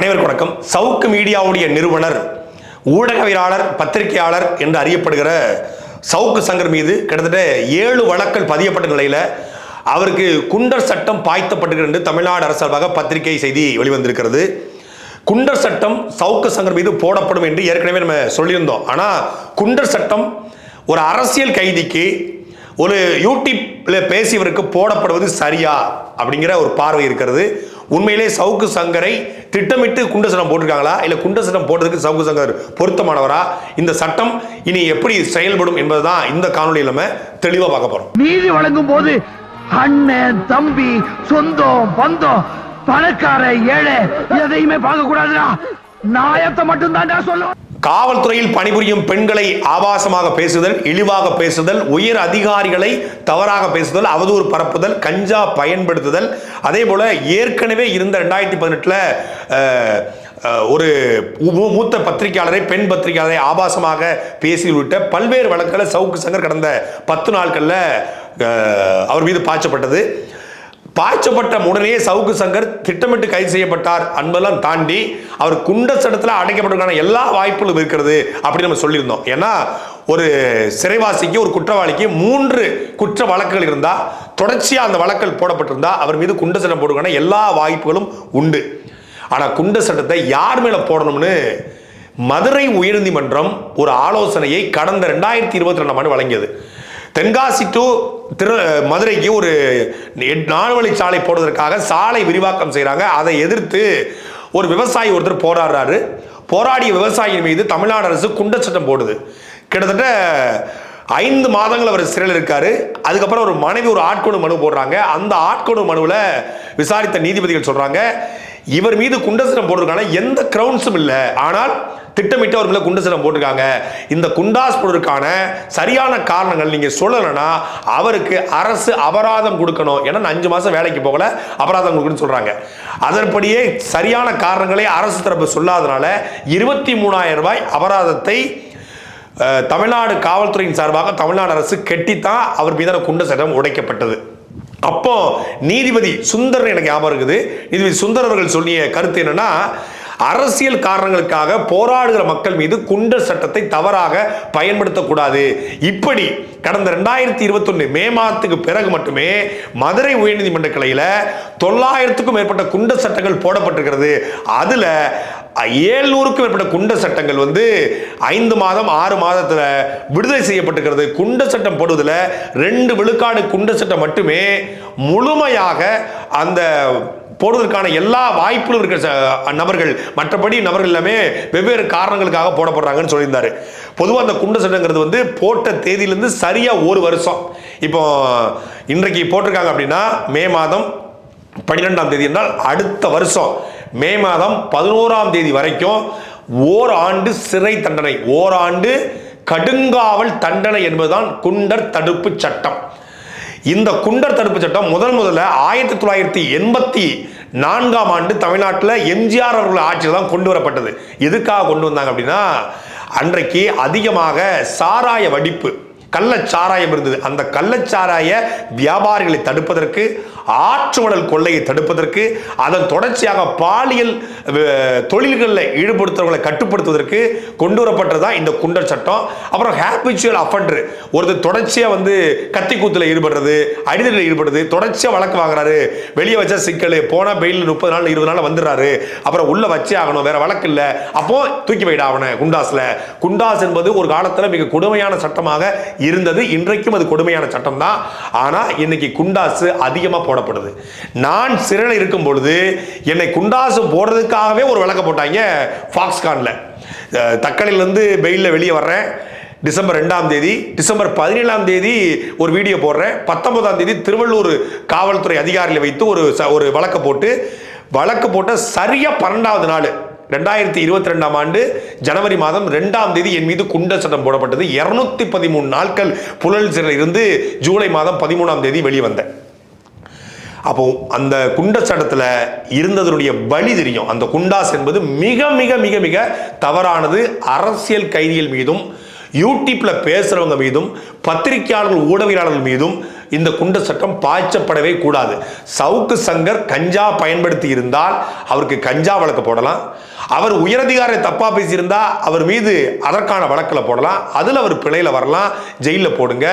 அனைவருக்கும் வணக்கம். சவுக்கு மீடியாவுடைய நிறுவனர் ஊடகவியலாளர் பத்திரிகையாளர் என்று அறியப்படுகிற சவுக்கு சங்கர் மீது கிட்டத்தட்ட ஏழு வழக்கல் பதியப்பட்ட நிலையில் அவருக்கு குண்டர் சட்டம் பாய்த்தப்பட்டுகிறது என்று தமிழ்நாடு அரசு சார்பாக பத்திரிகை செய்தி வெளிவந்திருக்கிறது. குண்டர் சட்டம் சவுக்கு சங்கர் மீது போடப்படும் என்று ஏற்கனவே நம்ம சொல்லியிருந்தோம். ஆனால் குண்டர் சட்டம் ஒரு அரசியல் கைதிக்கு ஒரு யூடியூப்பில் பேசியவருக்கு போடப்படுவது சரியா அப்படிங்கிற ஒரு பார்வை இருக்கிறது. உண்மையிலே சவுக்கு சங்கரை திட்டமிட்டு குண்டசனம் போட்டிருக்காங்களா? இல்லை குண்டசனம் போட்டதுக்கு சவுக்கு சங்கர் பொருத்தமானவரா? இந்த சட்டம் இனி எப்படி செயல்படும் என்பதுதான் இந்த காணொலியில் நம்ம தெளிவாக பார்க்க போறோம். நீதி வழங்கும் போது அண்ணன் தம்பி சொந்தம் பந்தம் பணக்கார ஏழை எதையுமே பார்க்க கூடாதுடா நாயத்தை மட்டும் தான்டா காவல்துறையில் பணிபுரியும் பெண்களை ஆபாசமாக பேசுதல் இழிவாக பேசுதல் உயர் அதிகாரிகளை தவறாக பேசுதல் அவதூறு பரப்புதல் கஞ்சா பயன்படுத்துதல். அதே போல ஏற்கனவே இருந்த ரெண்டாயிரத்தி பதினெட்டுல ஒரு மூத்த பத்திரிகையாளரை பெண் பத்திரிகையாளரை ஆபாசமாக பேசி உள்ளிட்ட பல்வேறு வழக்குகளை சவுக்கு சங்கர் கடந்த பத்து நாட்களில் அவர் மீது பாய்ச்சப்பட்டது. பாய்ச்சப்பட்ட உடனே சவுக்கு சங்கர் திட்டமிட்டு கைது செய்யப்பட்டார் அன்பெல்லாம் தாண்டி அவர் குண்ட சட்டத்தில் அடைக்கப்பட்டதுக்கான எல்லா வாய்ப்புகளும் இருக்கிறது அப்படி நம்ம சொல்லியிருந்தோம். ஏன்னா ஒரு சிறைவாசிக்கு ஒரு குற்றவாளிக்கு மூன்று குற்ற வழக்குகள் இருந்தால் தொடர்ச்சியாக அந்த வழக்குகள் போடப்பட்டிருந்தா அவர் மீது குண்ட சட்டம் போடுவதற்கான எல்லா வாய்ப்புகளும் உண்டு. ஆனால் குண்ட சட்டத்தை யார் மேலே போடணும்னு மதுரை உயர்நீதிமன்றம் ஒரு ஆலோசனையை கடந்த ரெண்டாயிரத்தி இருபத்தி ரெண்டாம் ஆண்டு வழங்கியது. தென்காசி டு திரு மதுரைக்கு ஒரு எட்- நாலு வழி சாலை போடுவதற்காக சாலை விரிவாக்கம் செய்கிறாங்க அதை எதிர்த்து ஒரு விவசாயி ஒருத்தர் போராடுறாரு. போராடிய விவசாயியின் மீது தமிழ்நாடு அரசு குண்டச்சட்டம் போடுது. கிட்டத்தட்ட ஐந்து மாதங்கள் அவர் சிறையில் இருக்காரு. அதுக்கப்புறம் ஒரு மனைவி ஒரு ஆட்கொடு மனு போடுறாங்க. அந்த ஆட்கொடு மனுவில் விசாரித்த நீதிபதிகள் சொல்றாங்க இவர் மீது குண்டசனம் சட்டம் எந்த கிரவுண்ட்ஸும் இல்லை. ஆனால் திட்டமிட்டு அவர் மேலே குண்டசனம் போட்டிருக்காங்க. இந்த குண்டாஸ் போடுறதுக்கான சரியான காரணங்கள் நீங்கள் சொல்லலைன்னா அவருக்கு அரசு அபராதம் கொடுக்கணும். ஏன்னா அஞ்சு மாதம் வேலைக்கு போகல அபராதம் கொடுக்கணும்னு சொல்கிறாங்க அதன்படியே சரியான காரணங்களை அரசு தரப்பு சொல்லாதனால இருபத்தி மூணாயிரம் ரூபாய் அபராதத்தை தமிழ்நாடு காவல்துறையின் சார்பாக தமிழ்நாடு அரசு கெட்டித்தான் அவர் மீதான குண்ட சட்டம் உடைக்கப்பட்டது. அப்போ நீதிபதி சுந்தர் எனக்கு ஞாபகம் இருக்குது. நீதிபதி சுந்தர் அவர்கள் சொல்லிய கருத்து என்னன்னா அரசியல் காரணங்களுக்காக போராடுகிற மக்கள் மீது குண்டர் சட்டத்தை தவறாக பயன்படுத்தக்கூடாது. இப்படி கடந்த ரெண்டாயிரத்தி இருபத்தொன்னு மே மாதத்துக்கு பிறகு மட்டுமே மதுரை உயர்நீதிமன்ற கிளையில தொள்ளாயிரத்துக்கும் மேற்பட்ட குண்டர் சட்டங்கள் போடப்பட்டிருக்கிறது. அதுல ஏழ்நூறுக்கும் மேற்பட்ட குண்ட சட்டங்கள் வந்து ஐந்து மாதம் ஆறு மாதத்துல விடுதலை செய்யப்பட்டிருக்கிறது. குண்ட சட்டம் போடுவதில் ரெண்டு விழுக்காடு குண்ட சட்டம் மட்டுமே முழுமையாக அந்த போடுவதற்கான எல்லா வாய்ப்புகளும் இருக்கிற ச- நபர்கள் மற்றபடி நபர்கள் எல்லாமே வெவ்வேறு காரணங்களுக்காக போடப்படுறாங்கன்னு சொல்லியிருந்தாரு. பொதுவாக அந்த குண்ட சட்டங்கிறது வந்து போட்ட தேதியிலேருந்து சரியாக ஒரு வருஷம். இப்போ இன்றைக்கு போட்டிருக்காங்க அப்படின்னா மே மாதம் பன்னிரெண்டாம் தேதி என்றால் அடுத்த வருஷம். மே மாதம் பதினோராம் தேதி வரைக்கும் ஓர் ஆண்டு சிறை தண்டனை. ஓராண்டு கடுங்காவல் தண்டனை என்பதுதான் குண்டர் தடுப்பு சட்டம். இந்த குண்டர் தடுப்பு சட்டம் முதல் முதல்ல ஆயிரத்தி தொள்ளாயிரத்தி எண்பத்தி நான்காம் ஆண்டு தமிழ்நாட்டில் எம்ஜிஆர் அவர்கள் ஆட்சியில் தான் கொண்டு வரப்பட்டது. எதுக்காக கொண்டு வந்தாங்க அப்படின்னா அன்றைக்கு அதிகமாக சாராய வடிப்பு கள்ளச்சாராயம் இருந்தது. அந்த கள்ளச்சாராய வியாபாரிகளை தடுப்பதற்கு ஆற்றுமணல் கொள்ளையை தடுப்பதற்கு அதன் தொடர்ச்சியாக பாலியல் தொழில்களில் ஈடுபடுத்துறவங்களை கட்டுப்படுத்துவதற்கு கொண்டு வரப்பட்டதுதான் இந்த குண்டர் சட்டம். அப்புறம் ஹேபிச்சுவல் அஃபண்டர் ஒருத்தர் தொடர்ச்சியாக வந்து கத்தி கூத்துல ஈடுபடுறது அடிதலில் ஈடுபடுறது தொடர்ச்சியாக வழக்கு வாங்குறாரு. வெளியே வச்சா சிக்கல் போனால் பெயில் முப்பது நாள் இருபது நாள் வந்துடுறாரு. அப்புறம் உள்ள வச்சே ஆகணும் வேற வழக்கு இல்லை. அப்போ தூக்கி வைடா அவனை குண்டாஸ்ல. குண்டாஸ் என்பது ஒரு காலத்தில் மிக கொடுமையான சட்டமாக இருந்தது. இன்றைக்கும் அது கொடுமையான சட்டம் தான் ஆனால் இன்னைக்கு குண்டாசு அதிகமாக போடப்படுது. நான் சிறையில் இருக்கும் பொழுது என்னை குண்டாசு போடுறதுக்காகவே ஒரு விளக்க போட்டாங்க ஃபாக்ஸ்கான்ல தக்கலையிலேருந்து பெயிலில் வெளியே வர்றேன். டிசம்பர் ரெண்டாம் தேதி டிசம்பர் பதினேழாம் தேதி ஒரு வீடியோ போடுறேன். பத்தொன்பதாம் தேதி திருவள்ளூர் காவல்துறை அதிகாரிகளை வைத்து ஒரு ச- ஒரு வழக்கு போட்டு வழக்கு போட்ட சரியா பன்னெண்டாவது நாள் ரெண்டாயிரத்தி இருபத்தி ரெண்டாம் ஆண்டு ஜனவரி மாதம் ரெண்டாம் தேதி என் மீது குண்ட சட்டம் போடப்பட்டது. இருநூத்தி பதிமூணு நாட்கள் புழல் சிறையில் இருந்து ஜூலை மாதம் பதிமூணாம் தேதி வெளிவந்தேன் அப்போ அந்த குண்ட சட்டத்தில் இருந்ததனுடைய வழி தெரியும். அந்த குண்டாஸ் என்பது மிக மிக மிக மிக தவறானது. அரசியல் கைதிகள் மீதும் யூடியூப்பில் பேசுகிறவங்க மீதும் பத்திரிகையாளர்கள் ஊடகவியலாளர்கள் மீதும் இந்த குண்ட சட்டம் பாய்ச்சப்படவே கூடாது. சவுக்கு சங்கர் கஞ்சா பயன்படுத்தி இருந்தால் அவருக்கு கஞ்சா வழக்கு போடலாம். அவர் உயரதிகாரி தப்பாக பேசியிருந்தா அவர் மீது அதற்கான வழக்கில் போடலாம். அதில் அவர் பிழையில் வரலாம். ஜெயிலில் போடுங்க.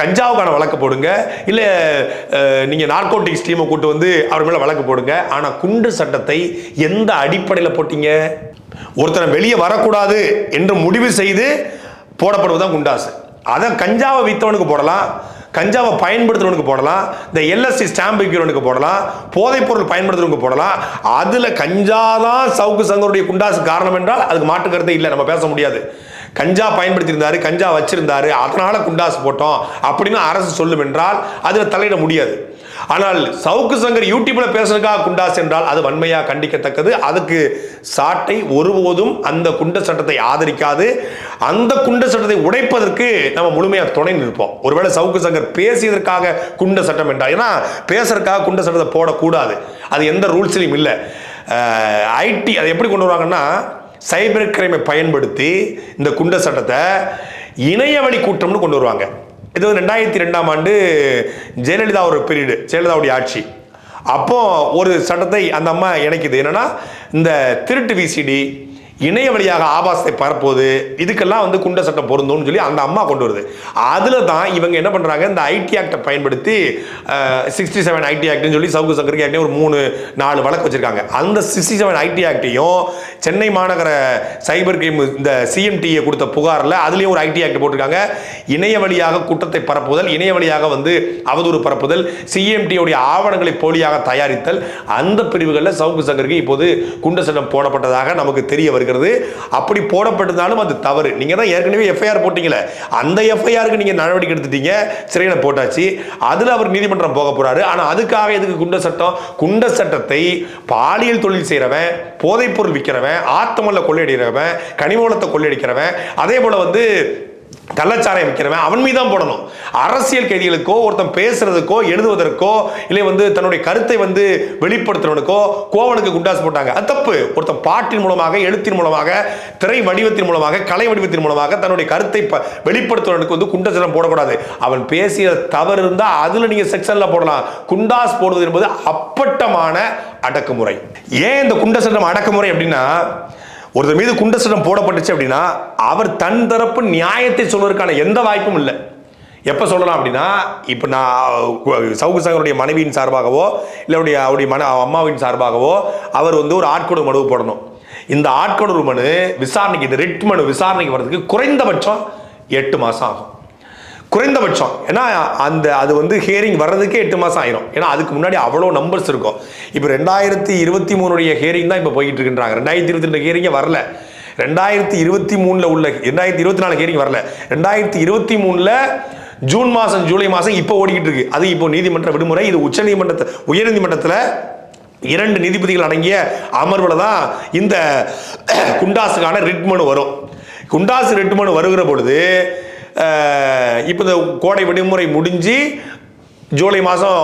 கஞ்சாவுக்கான வழக்கு போடுங்க. இல்லை நீங்கள் நார்கோட்டிக்ஸ் டீமை கூட்டு வந்து அவர் மேலே வழக்கு போடுங்க. ஆனால் குண்டு சட்டத்தை எந்த அடிப்படையில் போட்டீங்க? ஒருத்தனை வெளியே வரக்கூடாது என்று முடிவு செய்து போடப்படுவதுதான் குண்டாசு. அதை கஞ்சாவை வித்தவனுக்கு போடலாம். கஞ்சாவை பயன்படுத்துறவனுக்கு போடலாம் இந்த எல்எஸ்சி ஸ்டாம்ப் விற்கிறவனுக்கு போடலாம் போதைப் பொருள் பயன்படுத்துறவனுக்கு போடலாம். அதில் கஞ்சா தான் சவுக்கு சங்கருடைய குண்டாசு காரணம் என்றால் அதுக்கு மாற்று கருத்தே இல்லை நம்ம பேச முடியாது. கஞ்சா பயன்படுத்தியிருந்தாரு கஞ்சா வச்சிருந்தாரு அதனால குண்டாசு போட்டோம் அப்படின்னு அரசு சொல்லும் என்றால் அதில் தலையிட முடியாது. ஆனால் சவுக்கு சங்கர் யூடியூப்ல பேசுறதுக்காக குண்டாஸ் என்றால் அது வன்மையா கண்டிக்கத்தக்கது. அதுக்கு சாட்டை ஒருபோதும் அந்த குண்ட சட்டத்தை ஆதரிக்காது. அந்த குண்ட சட்டத்தை உடைப்பதற்கு நம்ம முழுமையாக துணை நிற்போம். ஒருவேளை சவுக்கு சங்கர் பேசியதற்காக குண்ட சட்டம் என்றால் ஏன்னா பேசுறதுக்காக குண்ட சட்டத்தை போடக்கூடாது. அது எந்த ரூல்ஸ்லையும் இல்லை. ஐடி அதை எப்படி கொண்டு வருவாங்கன்னா சைபர் கிரைமை பயன்படுத்தி இந்த குண்ட சட்டத்தை இணையவழி கூட்டம்னு கொண்டு வருவாங்க. இது வந்து ரெண்டாயிரத்தி ரெண்டாம் ஆண்டு ஜெயலலிதா ஒரு பீரியடு ஜெயலலிதாவுடைய ஆட்சி. அப்போ ஒரு சட்டத்தை அந்த அம்மா இணைக்குது. என்னன்னா இந்த திருட்டு விசிடி இணைய வழியாக ஆபாசத்தை பரப்புவது இதுக்கெல்லாம் வந்து குண்ட சட்டம் பொருந்தும்னு சொல்லி அந்த அம்மா கொண்டு வருது. அதில் தான் இவங்க என்ன பண்ணுறாங்க இந்த ஐடி ஆக்டை பயன்படுத்தி சிக்ஸ்டி செவன் ஐடி ஆக்ட்னு சொல்லி சவுக்கு சங்கருக்கு ஆக்டையும் ஒரு மூணு நாலு வழக்கு வச்சிருக்காங்க. அந்த சிக்ஸ்டி செவன் ஐடி ஆக்டையும் சென்னை மாநகர சைபர் கிரைம் இந்த சிஎம்டிஏ கொடுத்த புகாரில் அதுலேயும் ஒரு ஐடி ஆக்ட் போட்டிருக்காங்க. இணைய வழியாக குற்றத்தை பரப்புதல் இணைய வழியாக வந்து அவதூறு பரப்புதல் சிஎம்டியோடைய ஆவணங்களை போலியாக தயாரித்தல் அந்த பிரிவுகளில் சவுக்கு சங்கருக்கு இப்போது குண்ட சட்டம் போடப்பட்டதாக நமக்கு தெரிய வருகிறது. அப்படி போடப்பட்டிருந்தாலும் அது தவறு. நீங்கள் தான் ஏற்கனவே எஃப்ஐஆர் போட்டிங்களே. அந்த எஃப்ஐஆருக்கு நீங்கள் நடவடிக்கை எடுத்துட்டீங்க. சிறையில் போட்டாச்சு. அதில் அவர் நீதிமன்றம் போக போகிறாரு ஆனால் அதுக்காக எதுக்கு குண்ட சட்டம்? குண்ட சட்டத்தை பாலியல் தொழில் செய்கிறவன் போதைப்பொருள் விற்கிறவன் ஆத்தமல்ல கொள்ளையடிக்கிறவன் கனிமூலத்தை கொள்ளையடிக்கிறவன் அதே போல் வந்து கள்ளச்சாராயம் விற்கிறவன் அவன் மீது தான் போடணும். அரசியல் கைதிகளுக்கோ ஒருத்தன் பேசுறதுக்கோ எழுதுவதற்கோ இல்லை வந்து தன்னுடைய கருத்தை வந்து வெளிப்படுத்துறவனுக்கோ கோவனுக்கு குண்டாஸ் போட்டாங்க. அது தப்பு. ஒருத்தன் பாட்டின் மூலமாக எழுத்தின் மூலமாக திரை வடிவத்தின் மூலமாக கலை வடிவத்தின் மூலமாக தன்னுடைய கருத்தை வெளிப்படுத்துறவனுக்கு வந்து குண்டசனம் போடக்கூடாது. அவன் பேசிய தவறு இருந்தால் அதில் நீங்கள் செக்ஷனில் போடலாம். குண்டாஸ் போடுவது என்பது அப்பட்டமான அடக்குமுறை. ஏன் இந்த குண்டசனம் அடக்குமுறை அப்படின்னா ஒருத்தர் மீது குண்டசனம் போடப்பட்டுச்சு அப்படின்னா அவர் தன் தரப்பு நியாயத்தை சொல்வதற்கான எந்த வாய்ப்பும் இல்லை. எப்போ சொல்லலாம் அப்படின்னா இப்போ நான் சவுக்கு சங்கருடைய மனைவியின் சார்பாகவோ இல்லை அவருடைய அவருடைய மன அம்மாவின் சார்பாகவோ அவர் வந்து ஒரு ஆட்கொடு மனு போடணும். இந்த ஆட்கொடு மனு விசாரணைக்கு இந்த ரிட் மனு விசாரணைக்கு வர்றதுக்கு குறைந்தபட்சம் எட்டு மாதம் ஆகும். குறைந்தபட்சம். ஏன்னா அந்த அது வந்து ஹியரிங் வர்றதுக்கே எட்டு மாதம் ஆயிரும். ஏன்னா அதுக்கு முன்னாடி அவ்வளோ நம்பர்ஸ் இருக்கும். இப்போ ரெண்டாயிரத்தி இருபத்தி மூணுடைய ஹியரிங் தான் இப்போ போயிட்டு இருக்கின்றாங்க ரெண்டாயிரத்தி இருபத்தி ரெண்டு ஹியரிங்கே வரல. ரெண்டாயிரத்தி இருபத்தி மூணில் உள்ள ரெண்டாயிரத்தி இருபத்தி நாலு ஹியரிங் வரல. ரெண்டாயிரத்தி இருபத்தி மூணில் ஜூன் மாதம் ஜூலை மாதம் இப்போ ஓடிக்கிட்டு இருக்கு அது இப்போ நீதிமன்ற விடுமுறை. இது உச்சநீதிமன்றத்தில் உயர்நீதிமன்றத்தில் இரண்டு நீதிபதிகள் அடங்கிய அமர்வில் தான் இந்த குண்டாஸுக்கான ரிட் மனு வரும். குண்டாசு ரிட் மனு வருகிற பொழுது இப்போ இந்த கோடை விடுமுறை முடிஞ்சு ஜூலை மாதம்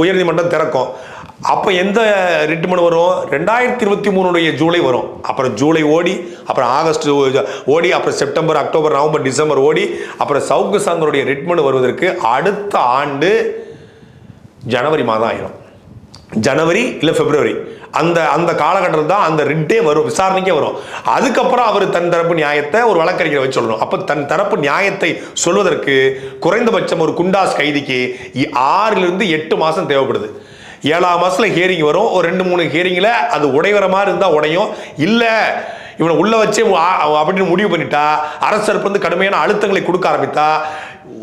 உயர்நீதிமன்றம் திறக்கும். அப்போ எந்த ரிட் மனு வரும்? ரெண்டாயிரத்தி இருபத்தி மூணுடைய ஜூலை வரும். அப்புறம் ஜூலை ஓடி அப்புறம் ஆகஸ்ட் ஓடி அப்புறம் செப்டம்பர் அக்டோபர் நவம்பர் டிசம்பர் ஓடி அப்புறம் சவுக்கு சங்கருடைய ரிட் மனு வருவதற்கு அடுத்த ஆண்டு ஜனவரி மாதம் ஆயிரும். ஜனவரி இல்லை பிப்ரவரி. அந்த அந்த காலகட்டத்தில் தான் அந்த ரிட்டே வரும் விசாரணைக்கே வரும். அதுக்கப்புறம் அவர் தன் தரப்பு நியாயத்தை ஒரு வழக்கறிஞரை வச்சு சொல்லணும். அப்போ தன் தரப்பு நியாயத்தை சொல்வதற்கு குறைந்தபட்சம் ஒரு குண்டாஸ் கைதிக்கு இ- ஆறிலிருந்து எட்டு மாதம் தேவைப்படுது. ஏழாம் மாதத்தில் ஹியரிங் வரும். ஒரு ரெண்டு மூணு ஹியரிங்கில் அது உடைவர மாதிரி இருந்தால் உடையும். இல்லை இவனை உள்ள வச்சே அப்படின்னு முடிவு பண்ணிட்டா அரசருக்கு வந்து கடுமையான அழுத்தங்களை கொடுக்க ஆரம்பித்தா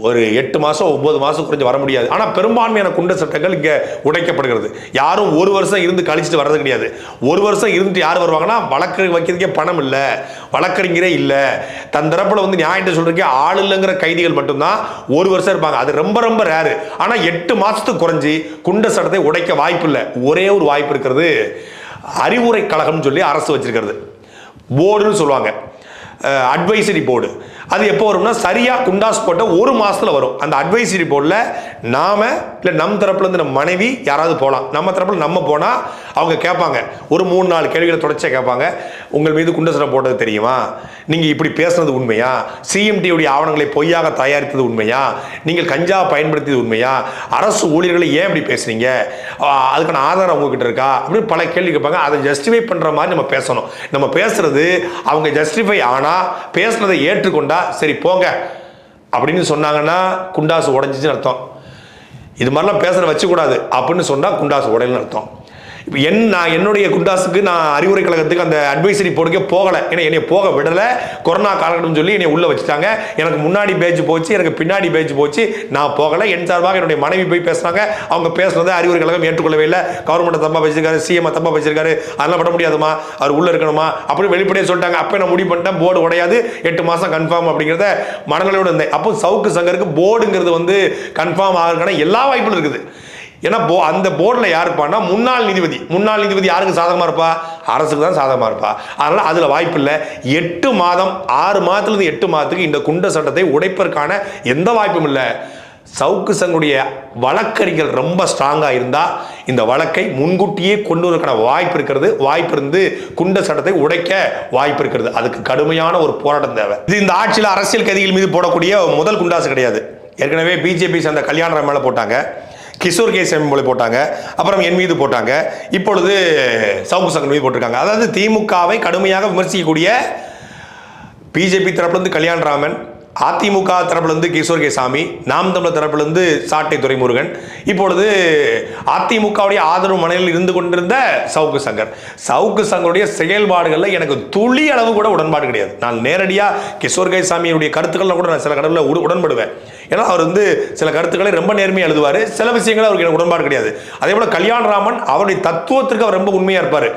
ஒரு எட்டு மாதம் ஒம்பது மாதம் குறைஞ்சு வர முடியாது. ஆனால் பெரும்பான்மையான குண்ட சட்டங்கள் இங்கே உடைக்கப்படுகிறது. யாரும் ஒரு வருஷம் இருந்து கழிச்சிட்டு வர்றது கிடையாது. ஒரு வருஷம் இருந்துட்டு யார் வருவாங்கன்னா வழக்கு வைக்கிறதுக்கே பணம் இல்லை வழக்கறிஞரே இல்லை. தன் தரப்பில் வந்து நியாயத்தை சொல்கிறதுக்கே ஆள் இல்லைங்கிற கைதிகள் மட்டும்தான் ஒரு வருஷம் இருப்பாங்க. அது ரொம்ப ரொம்ப ரேரு ஆனால் எட்டு மாதத்துக்கு குறைஞ்சி குண்ட சட்டத்தை உடைக்க வாய்ப்பு இல்லை. ஒரே ஒரு வாய்ப்பு இருக்கிறது. அறிவுரை கழகம்னு சொல்லி அரசு வச்சிருக்கிறது. போர்டுன்னு சொல்லுவாங்க. அட்வைசரி போர்டு அது எப்போ வரும்னா சரியாக குண்டாஸ் போட்ட ஒரு மாதத்தில் வரும். அந்த அட்வைசரி போர்டில் நாம் இல்லை நம் தரப்புலேருந்து நம்ம மனைவி யாராவது போகலாம் நம்ம தரப்பில் நம்ம போனால் அவங்க கேட்பாங்க. ஒரு மூணு நாலு கேள்விகளை தொடர்ச்சியாக கேட்பாங்க. உங்கள் மீது குண்டசரம் போட்டது தெரியுமா? நீங்கள் இப்படி பேசுனது உண்மையா? சிஎம்டியுடைய ஆவணங்களை பொய்யாக தயாரித்தது உண்மையா? நீங்கள் கஞ்சா பயன்படுத்தியது உண்மையா? அரசு ஊழியர்களை ஏன் இப்படி பேசுறீங்க அதுக்கான ஆதாரம் உங்ககிட்ட இருக்கா? அப்படின்னு பல கேள்வி கேட்பாங்க. அதை ஜஸ்டிஃபை பண்ணுற மாதிரி நம்ம பேசணும். நம்ம பேசுறது அவங்க ஜஸ்டிஃபை ஆனால் பேசுனதை ஏற்றுக்கொண்டா சரி போங்க. அப்படின்னு சொன்னாங்கன்னா குண்டாசு உடஞ்சிச்சுன்னு அர்த்தம். இது மாதிரிலாம் பேசுகிற வச்சுக்கூடாது. அப்படின்னு சொன்னால் குண்டாசு உடையலன்னு அர்த்தம். இப்போ என் நான் என்னுடைய குண்டாஸுக்கு நான் அறிவுரை கழகத்துக்கு அந்த அட்வைசரி போடுக்கே போகலை. ஏன்னா என்னை போக விடலை. கொரோனா காலகட்டம்னு சொல்லி என்னை உள்ளே வச்சுட்டாங்க. எனக்கு முன்னாடி பேஜ் போச்சு எனக்கு பின்னாடி பேஜ் போச்சு. நான் போகலை. என் சார்பாக என்னுடைய மனைவி போய் பேசுனாங்க அவங்க பேசுனதை அறிவுரை கழகம் ஏற்றுக்கொள்ளவே இல்லை. கவர்மெண்ட் தப்பாக வச்சிருக்காரு சிஎம் தப்பாக வச்சிருக்காரு அதெல்லாம் பண்ண முடியாதுமா? அவர் உள்ளே இருக்கணுமா? அப்படின்னு வெளிப்படையாக சொல்லிட்டாங்க. அப்போ நான் முடிவு பண்ணிட்டேன்? போர்டு உடையாது. எட்டு மாதம் கன்ஃபார்ம் அப்படிங்கிறத மனநிலையோடு இருந்தேன். அப்போ சவுக்கு சங்கருக்கு போர்டுங்கிறது வந்து கன்ஃபார்ம் ஆகிறதுக்கான எல்லா வாய்ப்பும் இருக்குது. ஏன்னா போ அந்த போர்டில் யார் இருப்பான்னா முன்னாள் நீதிபதி. முன்னாள் நீதிபதி யாருக்கு சாதகமாக இருப்பா? அரசுக்கு தான் சாதகமாக இருப்பா. அதனால் அதில் வாய்ப்பு இல்லை. எட்டு மாதம் ஆறு மாதத்துலேருந்து எட்டு மாதத்துக்கு இந்த குண்ட சட்டத்தை உடைப்பதற்கான எந்த வாய்ப்பும் இல்லை. சவுக்கு சங்குடைய வழக்கறிஞர் ரொம்ப ஸ்ட்ராங்காக இருந்தால் இந்த வழக்கை முன்கூட்டியே கொண்டு வரக்கான வாய்ப்பு இருக்கிறது. வாய்ப்பு இருந்து குண்ட சட்டத்தை உடைக்க வாய்ப்பு இருக்கிறது. அதுக்கு கடுமையான ஒரு போராட்டம் தேவை. இது இந்த ஆட்சியில் அரசியல் கைதிகள் மீது போடக்கூடிய முதல் குண்டாசு கிடையாது. ஏற்கனவே பிஜேபி சேர்ந்த கல்யாணம் மேலே போட்டாங்க. கிஷோர் கே மேலே போட்டாங்க அப்புறம் என் மீது போட்டாங்க. இப்பொழுது சவுக்கு சங்கர் மீது போட்டிருக்காங்க. அதாவது திமுகவை கடுமையாக விமர்சிக்கக்கூடிய பிஜேபி தரப்புலேருந்து கல்யாணராமன் அதிமுக தரப்புலேருந்து கிஷோர் கே சாமி நாம் தமிழர் தரப்புலேருந்து சாட்டை துரைமுருகன். இப்பொழுது அதிமுகவுடைய ஆதரவு மனையில் இருந்து கொண்டிருந்த சவுக்கு சங்கர். சவுக்கு சங்கருடைய செயல்பாடுகளில் எனக்கு துளி அளவு கூட உடன்பாடு கிடையாது. நான் நேரடியாக கிஷோர் கே சாமியுடைய கருத்துக்களில் கூட நான் சில கடவுளில் உடன்படுவேன். ஏன்னா அவர் வந்து சில கருத்துக்களை ரொம்ப நேர்மையாக எழுதுவார். சில விஷயங்கள் அவருக்கு எனக்கு உடன்பாடு கிடையாது. அதே போல் கல்யாணராமன் அவருடைய தத்துவத்திற்கு அவர் ரொம்ப உண்மையாக இருப்பார்.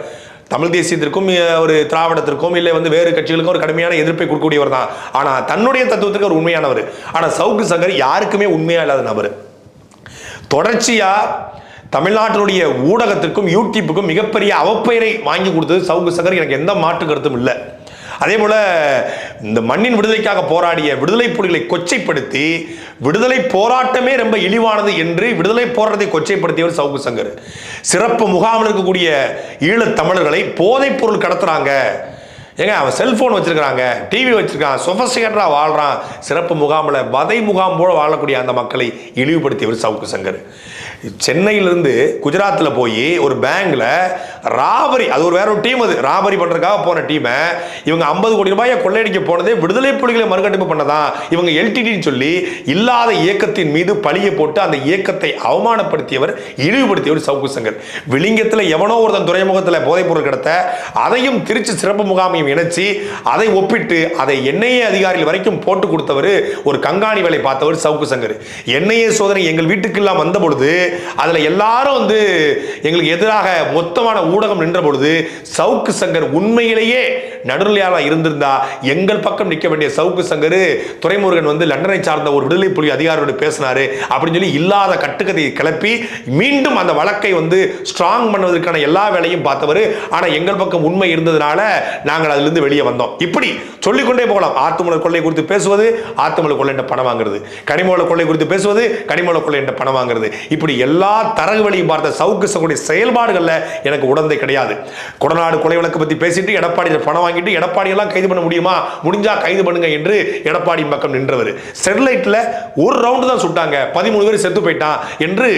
தமிழ் தேசியத்திற்கும் ஒரு திராவிடத்திற்கும் இல்லை வந்து வேறு கட்சிகளுக்கும் ஒரு கடுமையான எதிர்ப்பை கொடுக்கக்கூடியவர் தான். ஆனால் தன்னுடைய தத்துவத்துக்கு ஒரு உண்மையானவர். ஆனால் சவுக்கு சங்கர் யாருக்குமே உண்மையாக இல்லாத நபர். தொடர்ச்சியாக தமிழ்நாட்டினுடைய ஊடகத்திற்கும் யூடியூப்புக்கும் மிகப்பெரிய அவப்பெயரை வாங்கி கொடுத்தது சவுக்கு சங்கர். எனக்கு எந்த மாற்று கருத்தும் இல்லை. அதே போல இந்த மண்ணின் விடுதலைக்காக போராடிய விடுதலை புலிகளை கொச்சைப்படுத்தி விடுதலை போராட்டமே ரொம்ப இழிவானது என்று விடுதலை போராட்டத்தை கொச்சைப்படுத்தியவர் சவுக்கு சங்கர். சிறப்பு முகாமில் இருக்கக்கூடிய ஈழத் தமிழர்களை போதைப் பொருள் கடத்துறாங்க. ஏங்க அவன் செல்போன் வச்சிருக்கிறாங்க டிவி வச்சிருக்கான் சொஃபஸ்டிகேட்டராக வாழ்றான். சிறப்பு முகாமில் வதை முகாம் போல வாழக்கூடிய அந்த மக்களை இழிவுபடுத்தியவர் சவுக்கு சங்கர். சென்னையிலிருந்து குஜராத்தில் போய் ஒரு பேங்கில் ராபரி அது ஒரு வேற ஒரு டீம் அது. ராபரி பண்ணுறதுக்காக போன டீமை இவங்க ஐம்பது கோடி ரூபாயை கொள்ளையடிக்க போனதே விடுதலை புலிகளை மறுகட்டமைப்பு பண்ணதான். இவங்க எல்டிடின்னு சொல்லி இல்லாத இயக்கத்தின் மீது பழியை போட்டு அந்த இயக்கத்தை அவமானப்படுத்தியவர் இழிவுபடுத்தியவர் சவுக்கு சங்கர். விளிங்கத்தில் எவனோ ஒருத்தன் துறைமுகத்தில் போதைப் பொருள் அதையும் திருச்சி சிறப்பு முகாமையும் இணைச்சி அதை ஒப்பிட்டு அதை என்ஐஏ அதிகாரிகள் வரைக்கும் போட்டு கொடுத்தவர் ஒரு கண்காணி வேலை பார்த்தவர் சவுக்கு சங்கர். என்ஐஏ சோதனை எங்கள் வீட்டுக்கெல்லாம் வந்த பொழுது அதில் எல்லாரும் வந்து எங்களுக்கு எதிராக மொத்தமான ஊடகம் நின்ற பொழுது சவுக்கு சங்கர் உண்மையிலேயே நடுநிலையாக இருந்திருந்தா எங்கள் பக்கம் நிற்க வேண்டிய சவுக்கு சங்கர் துரைமுருகன் வந்து லண்டனை சார்ந்த ஒரு விடுதலை புலி அதிகாரியோடு பேசினாரு அப்படின்னு சொல்லி இல்லாத கட்டுக்கதையை கிளப்பி மீண்டும் அந்த வழக்கை வந்து ஸ்ட்ராங் பண்ணுவதற்கான எல்லா வேலையும் பார்த்தவர். ஆனால் எங்கள் பக்கம் உண்மை இருந்ததுனால நாங்கள் அதிலிருந்து வெளியே வந்தோம். இப்படி சொல்லிக்கொண்டே போகலாம். ஆத்துமலர் கொள்ளை குறித்து பேசுவது ஆத்துமலர் கொள்ளை என்ற பணம் வாங்குறது. கனிமூல கொள்ளை குறித்து பேசுவது கனிமூல கொள்ளை என்ற பணம் வாங்குறது. இப்படி எல்லா தரகு வழியும் பார்த்த சவுக்கு சவுடைய செயல்பாடுகளில் எனக்கு உடந்தை கிடையாது. கொடநாடு கொலை வழக்கு பற்றி பேசிட்டு எடப்பாடி பணம் வாங்கிட்டு எடப்பாடி எல்லாம் கைது பண்ண முடியுமா? முடிஞ்சா கைது பண்ணுங்க என்று எடப்பாடி பக்கம் நின்றவர். ஸ்டெர்லைட்டில் ஒரு ரவுண்டு தான் சுட்டாங்க. பதிமூணு பேர் செத்து போயிட்டான் என்று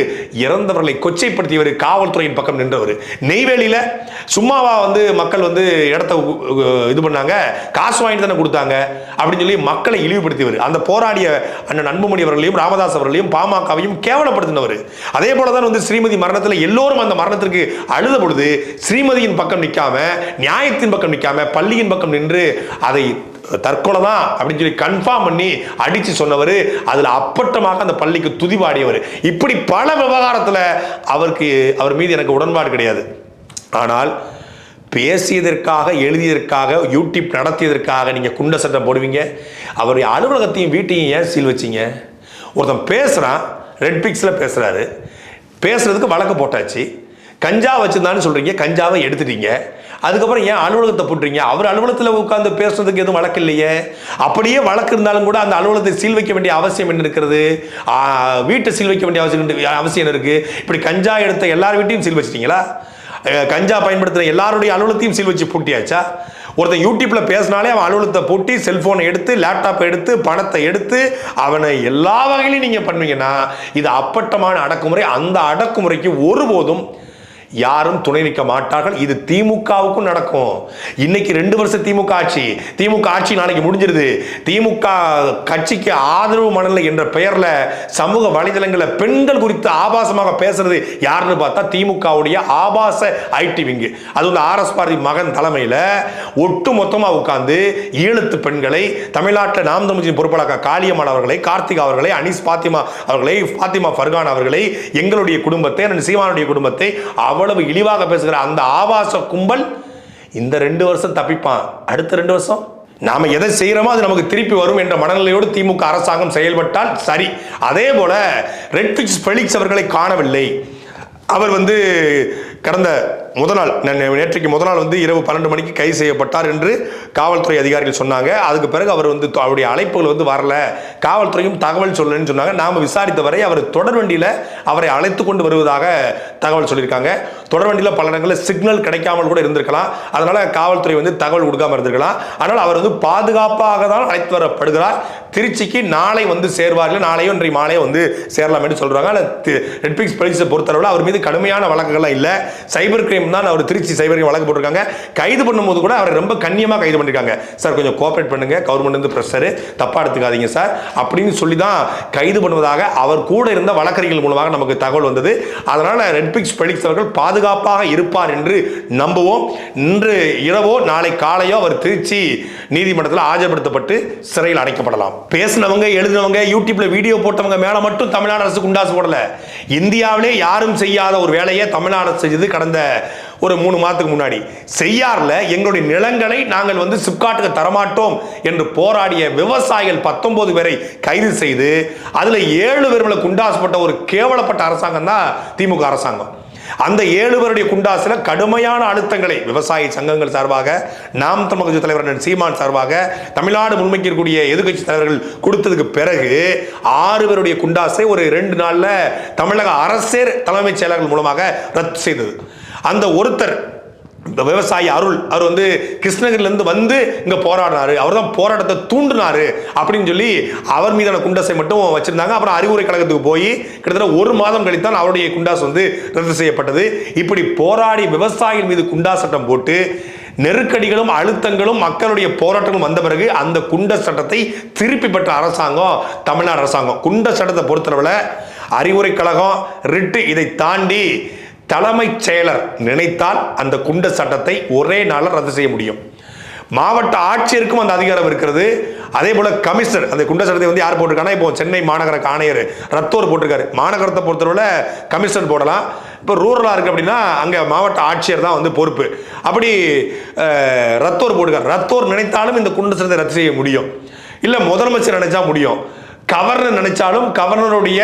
இறந்தவர்களை கொச்சைப்படுத்தியவர் காவல்துறையின் பக்கம் நின்றவர். நெய்வேலியில் சும்மாவா வந்து மக்கள் வந்து இடத்த இது பண்ணாங்க. காசு வாங்கிட்டு தானே கொடுத்தாங்க அப்படின்னு சொல்லி மக்களை இழிவுபடுத்தியவர். அந்த போராடிய அண்ணன் அன்புமணி அவர்களையும் ராமதாஸ் அவர்களையும் பாமகவையும் கேவலப்படுத்தினவர். அதே போல தான் வந்து ஸ்ரீமதி மரணத்தில் எல்லோரும் அந்த மரணத்திற்கு அழுத பொழுது ஸ்ரீமதியின் பக்கம் நிற்காம நியாயத்தின் பக்கம் நிற்காம பள்ளியின் பக்கம் நின்று அதை தற்கொலை தான் அப்படின்னு சொல்லி கன்ஃபார்ம் பண்ணி அடிச்சு சொன்னவர் அதில் அப்பட்டமாக அந்த பள்ளிக்கு துதிபாடியவர் இப்படி பல விவகாரத்தில் அவருக்கு அவர் மீது எனக்கு உடன்பாடு கிடையாது. ஆனால் பேசியதற்காக எழுதியதற்காக யூடியூப் நடத்தியதற்காக நீங்கள் குண்ட சட்டம் போடுவீங்க. அவருடைய அலுவலகத்தையும் வீட்டையும் ஏன் சீல் வச்சிங்க? ஒருத்தன் பேசுகிறான் ரெட் பிக்ஸில் பேசுகிறாரு பேசுகிறதுக்கு வழக்கு போட்டாச்சு. கஞ்சா வச்சுருந்தான்னு சொல்கிறீங்க கஞ்சாவை எடுத்துட்டீங்க. அதுக்கப்புறம் ஏன் அலுவலகத்தை போட்டுறீங்க? அவர் அலுவலகத்தில் உட்காந்து பேசுறதுக்கு எதுவும் வழக்கு இல்லையே? அப்படியே வழக்கு இருந்தாலும் கூட அந்த அலுவலகத்தை சீல் வைக்க வேண்டிய அவசியம் என்ன இருக்கிறது? வீட்டை சீல் வைக்க வேண்டிய அவசியம் அவசியம் என்ன இருக்குது இப்படி கஞ்சா எடுத்த எல்லார் வீட்டையும் சீல் வச்சிட்டீங்களா? கஞ்சா பயன்படுத்துகிற எல்லாருடைய அலுவலகத்தையும் சீல் வச்சு பூட்டியாச்சா? ஒருத்தன் யூடியூப்பில் பேசினாலே அவன் அலுவலகத்தை பூட்டி செல்ஃபோனை எடுத்து லேப்டாப் எடுத்து பணத்தை எடுத்து அவனை எல்லா வகையிலையும் நீங்கள் பண்ணுவீங்கன்னா இது அப்பட்டமான அடக்குமுறை. அந்த அடக்குமுறைக்கு ஒருபோதும் யாரும் துணை நிற்க மாட்டார்கள். இது திமுகவுக்கும் நடக்கும். இன்னைக்கு ரெண்டு வருஷம் திமுக ஆட்சி. திமுக ஆட்சி நாளைக்கு முடிஞ்சிருது. திமுக கட்சிக்கு ஆதரவு மனநிலை என்ற பெயர்ல சமூக வலைதளங்களில் பெண்கள் குறித்து ஆபாசமாக பேசுறது யாருன்னு பார்த்தா திமுகவுடைய ஆபாச ஐடி விங்கு. அது வந்து ஆர்எஸ் பாரதி மகன் தலைமையில் ஒட்டு மொத்தமாக உட்கார்ந்து ஈழத்து பெண்களை தமிழ்நாட்டில் நாம் தமிழ்ச்சியின் பொறுப்பாளர் காளியம்மாள் அவர்களை கார்த்திக் அவர்களை அனீஸ் பாத்திமா அவர்களை பாத்திமா ஃபர்கான் அவர்களை எங்களுடைய குடும்பத்தை சீமானுடைய குடும்பத்தை அவ்வளவு இழிவாக பேசுகிற அந்த ஆபாச கும்பல் இந்த ரெண்டு வருஷம் தப்பிப்பான். அடுத்த ரெண்டு வருஷம்? நாம் எதை செய்கிறோமோ அது நமக்கு திருப்பி வரும் என்ற மனநிலையோடு திமுக அரசாங்கம் செயல்பட்டால் சரி. அதே போல ரெட்ஃபிக்ஸ் ஃபெலிக்ஸ் அவர்களை காணவில்லை. அவர் வந்து கடந்த முதல் நாள் நேற்றைக்கு முதல் நாள் வந்து இரவு பன்னெண்டு மணிக்கு கைது செய்யப்பட்டார் என்று காவல்துறை அதிகாரிகள் சொன்னாங்க. அதுக்கு பிறகு அவர் வந்து அவருடைய அழைப்புகள் வந்து வரல. காவல்துறையும் தகவல் சொல்லலன்னு சொன்னாங்க. நாம் விசாரித்த வரை அவர் தொடர் வண்டியில் அவரை அழைத்து கொண்டு வருவதாக தகவல் சொல்லியிருக்காங்க. தொடர் வண்டியில் பல இடங்களில் சிக்னல் கிடைக்காமல் கூட இருந்திருக்கலாம். அதனால காவல்துறை வந்து தகவல் கொடுக்காம இருந்திருக்கலாம். ஆனால் அவர் வந்து பாதுகாப்பாக தான் அழைத்து வரப்படுகிறார். திருச்சிக்கு நாளை வந்து சேர்வார்கள் நாளையோ இன்றைய மாலையோ வந்து சேரலாம் என்று சொல்கிறாங்க ஆனால் நெட்ஃபிளிக்ஸ் போலீஸை பொறுத்தளவில் அவர் மீது கடுமையான வழக்குகள்லாம் இல்லை. சைபர் கிரைம் தான் அவர் திருச்சி சைபர் வழக்கு போட்டிருக்காங்க. கைது பண்ணும்போது கூட அவரை ரொம்ப கண்ணியமாக கைது பண்ணிருக்காங்க. சார் கொஞ்சம் கோஆப்ரேட் பண்ணுங்க. கவர்மெண்ட் இருந்து ப்ரெஷரு தப்பாக எடுத்துக்காதீங்க சார். அப்படின்னு சொல்லி தான் கைது பண்ணுவதாக அவர் கூட இருந்த வழக்கறிஞர்கள் மூலமாக நமக்கு தகவல் வந்தது. அதனால் ரெட்பிக்ஸ் பெலிக்ஸ் அவர்கள் பாதுகாப்பாக இருப்பார் என்று நம்புவோம். இன்று இரவோ நாளை காலையோ அவர் திருச்சி நீதிமன்றத்தில் ஆஜர்படுத்தப்பட்டு சிறையில் அடைக்கப்படலாம். பேசினவங்க எழுதினவங்க யூடியூப்ல வீடியோ போட்டவங்க மேல மட்டும் தமிழ்நாடு அரசு குண்டாசு போடல. இந்தியாவிலே யாரும் செய்யாத ஒரு வேலையை தமிழ்நாடு அரசு செய்தது கடந்த ஒரு மூணு மாதத்துக்கு முன்னாடி. செய்யாரில் எங்களுடைய நிலங்களை நாங்கள் வந்து சிப்காட்டுக்கு தரமாட்டோம் என்று போராடிய விவசாயிகள் பத்தொன்பது பேரை கைது செய்து அதில் ஏழு பேர் மேல போட்ட ஒரு கேவலப்பட்ட அரசாங்கம் தான் திமுக அரசாங்கம். அந்த ஏழு பேருடைய குண்டாசில கடுமையான அழுத்தங்களை விவசாய சங்கங்கள் சார்பாக நாம் தமிழ் கட்சி தலைவர் சீமான் சார்பாக தமிழ்நாடு முன்மைக்கு இருக்கக்கூடிய எதிர்கட்சி தலைவர்கள் கொடுத்ததுக்கு பிறகு ஆறு பேருடைய குண்டாசை ஒரு ரெண்டு நாளில் தமிழக அரசே தலைமைச் செயலர்கள் மூலமாக ரத்து செய்தது. அந்த ஒருத்தர் இந்த விவசாயி அருள். அவர் வந்து கிருஷ்ணகிரிலேருந்து வந்து இங்கே போராடினாரு. அவர் தான் போராட்டத்தை தூண்டினாரு அப்படின்னு சொல்லி அவர் மீதான குண்டாசை மட்டும் வச்சிருந்தாங்க. அப்புறம் அறிவுரை கழகத்துக்கு போய் கிட்டத்தட்ட ஒரு மாதம் கழித்தான் அவருடைய குண்டாஸ் வந்து ரத்து செய்யப்பட்டது. இப்படி போராடி விவசாயிகள் மீது குண்டா சட்டம் போட்டு நெருக்கடிகளும் அழுத்தங்களும் மக்களுடைய போராட்டங்களும் வந்த பிறகு அந்த குண்ட சட்டத்தை திருப்பி பெற்ற அரசாங்கம் தமிழ்நாடு அரசாங்கம். குண்ட சட்டத்தை பொறுத்தளவில் அறிவுரை கழகம் ரிட்டு இதை தாண்டி தலைமைச் செயலர் நினைத்தால் அந்த குண்ட சட்டத்தை ஒரே நாளில் ரத்து செய்ய முடியும். மாவட்ட ஆட்சியருக்கும் அந்த அதிகாரம் இருக்கிறது. அதே போல கமிஷனர் அந்த குண்ட சட்டத்தை வந்து யார் போட்டிருக்காங்கன்னா இப்போ சென்னை மாநகர ஆணையர் ரத்தோர் போட்டிருக்காரு. மாநகரத்தை பொறுத்தவரை கமிஷனர் போடலாம். இப்போ ரூரலாக இருக்குது அப்படின்னா அங்கே மாவட்ட ஆட்சியர் தான் வந்து பொறுப்பு. அப்படி ரத்தோர் போட்டிருக்காரு ரத்தோர் நினைத்தாலும் இந்த குண்ட சட்டத்தை ரத்து செய்ய முடியும். இல்லை முதலமைச்சர் நினைச்சா முடியும். கவர்னர் நினைச்சாலும் கவர்னருடைய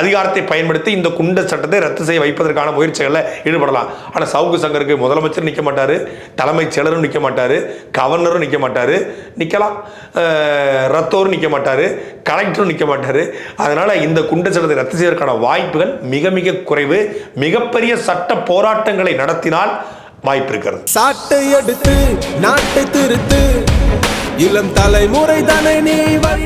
அதிகாரத்தை பயன்படுத்தி இந்த குண்ட சட்டத்தை ரத்து செய்ய வைப்பதற்கான முயற்சிகளில் ஈடுபடலாம். ஆனால் சவுக்கு சங்கருக்கு முதலமைச்சர் நிற்க மாட்டார் தலைமைச் செயலரும் நிற்க மாட்டார் கவர்னரும் நிற்க மாட்டார் நிற்கலாம் ரத்தோரும் நிற்க மாட்டார் கலெக்டரும் நிற்க மாட்டார். அதனால் இந்த குண்ட சட்டத்தை ரத்து செய்வதற்கான வாய்ப்புகள் மிக மிக குறைவு. மிகப்பெரிய சட்ட போராட்டங்களை நடத்தினால் வாய்ப்பு இருக்கிறது. சாட்டை எடுத்து நாட்டை திருத்து. இளம் தலைமுறை தானே நீ